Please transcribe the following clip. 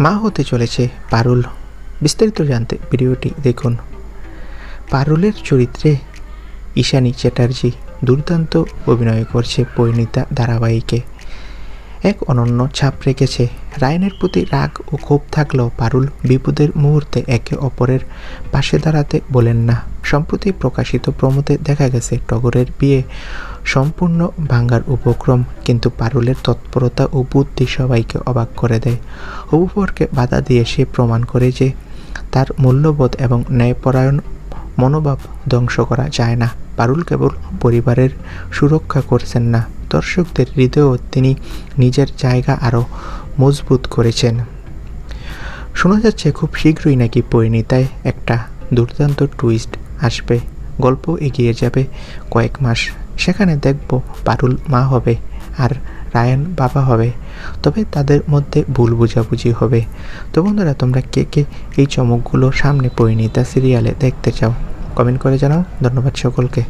মা হতে চলেছে পারুল। বিস্তারিত জানতে ভিডিওটি দেখুন। পারুলের চরিত্রে ঈশানী চ্যাটার্জি দুর্দান্ত অভিনয় করছে পরিণীতা ধারাবাহিকে। এক অনন্য ছাপ রেখেছে। রায়নের প্রতি রাগ ও ক্ষোভ থাকলেও পারুল বিপদের মুহূর্তে একে অপরের পাশে দাঁড়াতে বলেন না। সম্প্রতি প্রকাশিত প্রমোতে দেখা গেছে টগরের বিয়ে সম্পূর্ণ ভাঙ্গার উপক্রম, কিন্তু পারুলের তৎপরতা ও বুদ্ধি সবাইকে অবাক করে দেয়। অবুপরকে বাধা দিয়ে সে প্রমাণ করে যে তার মূল্যবোধ এবং ন্যায়পরায়ণ মনোভাব ধ্বংস করা যায় না। পারুল কেবল পরিবারের সুরক্ষা করছেন না, দর্শকদের হৃদয়েও তিনি নিজের জায়গা আরও মজবুত করেছেন। শোনা যাচ্ছে খুব শীঘ্রই নাকি পরিণীতায় একটা দুর্দান্ত টুইস্ট আসবে। গল্প এগিয়ে যাবে কয়েক মাস। সেখানে দেখব পারুল মা হবে আর রায়ন বাবা হবে। তবে তাদের মধ্যে ভুল বোঝাবুঝি হবে। তো বন্ধুরা, তোমরা কে কে এই চমকগুলো সামনে পরিণীতা সিরিয়ালে দেখতে চাও? কমেন্ট করে জানাও। ধন্যবাদ সকলকে।